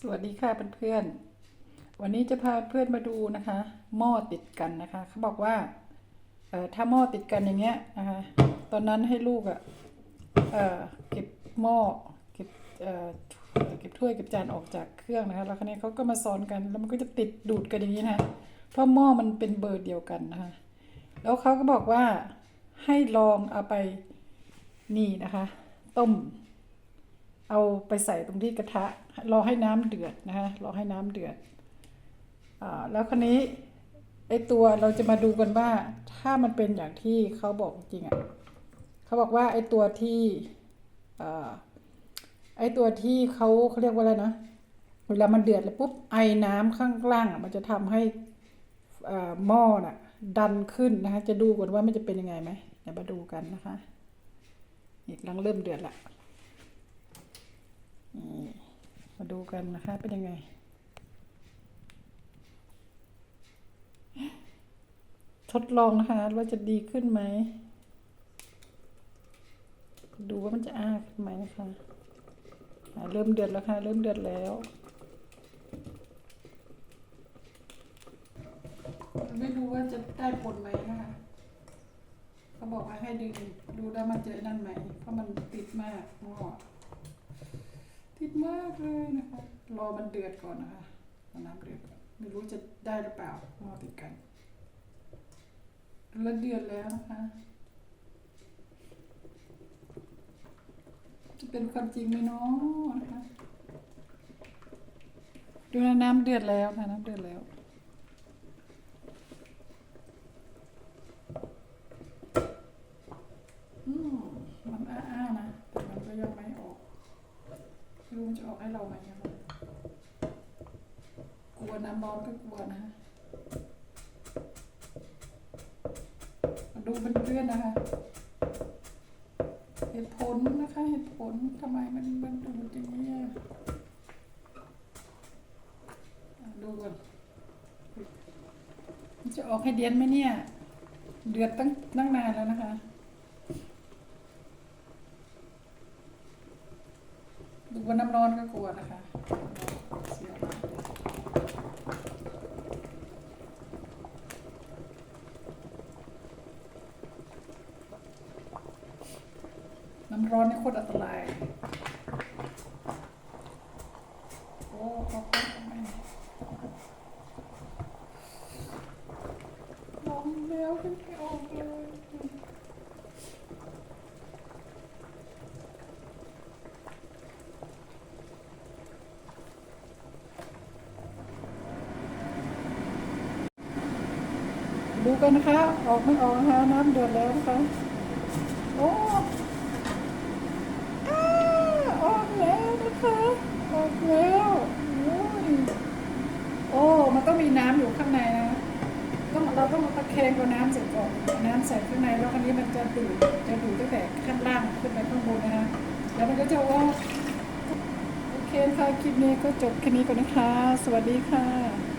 สวัสดีค่ะเพื่อนๆ วันนี้จะพาเพื่อนมาดูนะคะ หม้อติดกันนะคะ เขาบอกว่าเอ่อถ้าหม้อติดกันอย่างเงี้ยนะคะ ตอนนั้นให้ลูกอะ่ะเอ่อเก็บหม้อเก็บเอ่อเก็บถ้วยเก็บจานออกจากเครื่องนะคะ แล้วคราวนี้เขาก็มาซ้อนกัน แล้วมันก็จะติดดูดกันอย่างนี้นะคะ เพราะหม้อมันเป็นเบอร์เดียวกันนะคะ แล้วเขาก็บอกว่าให้ลองเอาไปนี่นะคะ ต้ม เอาไปใส่ตรงที่กระทะ รอให้น้ำเดือดนะคะรอให้น้ำเดือดอแล้วคราวนี้ไอตัวเราจะมาดูกันว่าถ้ามันเป็นอย่างที่เขาบอกจริงอะ่ะเขาบอกว่าไอตัวที่อไอตัวที่เขาเขาเรียกว่าอะไรนะเวลามันเดือดแล้วปุ๊บไอน้ำข้างล่างอะมันจะทำให้อ่หม้อน่ะดันขึ้นนะคะจะดูก่อนว่ามันจะเป็นยังไงไหมเดี๋ยวมาดูกันนะคะนี่กลังเริ่มเดือดละ มาดูกันนะคะ เป็นยังไง ทดลองนะคะ ว่าจะดีขึ้นไหม ดูว่ามันจะอ้าขึ้นไหมนะคะเริ่มเดือดแล้วค่ะ เริ่มเดือดแล้วไม่รู้ว่าจะได้ผลไหมนะคะเขาบอกว่าให้ดึงดูแล้วมันจะนั่นไหม เพราะมันติดมากงอ มากเลยนะคะรอมันเดือดก่อนนะคะรอน้ำเดือดก่อนไม่รู้จะได้หรือเปล่าหม้อติดกันแล้วเดือดแล้วนะคะจะเป็นความจริงไหมเนาะนะคะดูนะน้ำเดือดแล้วค่ะน้ำเดือดแล้ว อืมมันอ้าๆนะแต่มันก็ยังไม่ออก ไม่รู้มันจะออกให้เราไหมเนี่ยกลัวน้ำร้อนก็กลัวนะฮะดูเป็นเพื่อนนะคะ เหตุผลนะคะ เหตุผลทำไมมันมันดูอย่างนี้อะดูก่อนมันจะออกให้เดียนไหมเนี่ย เดือดตั้งตั้งนานแล้วนะคะ ดูว่าน้ำร้อนก็กลัวนะคะน้ำร้อนนี่โคตรอันตราย โอ้ขอบคุณทำไมลองแล้วขึ้นไม่ออกเลย ดูกันนะคะ ออกไม่ออกนะคะน้ำเดือดแล้วนะคะโอ้อออกแล้วนะคะออกแล้วโอ้ยโอ้มันต้องมีน้ำอยู่ข้างในนะต้องเราต้องตะแคงกับน้ำเสร็จก่อนน้ำใส่ข้างในแล้วคราวนี้มันจะดูดจะดูดตั้งแต่ข้างล่างขึ้นไปข้างบนนะคะแล้วมันก็จะว่าโอเคค่ะคลิปนี้ก็จบแค่นี้ก่อนนะคะ สวัสดีค่ะ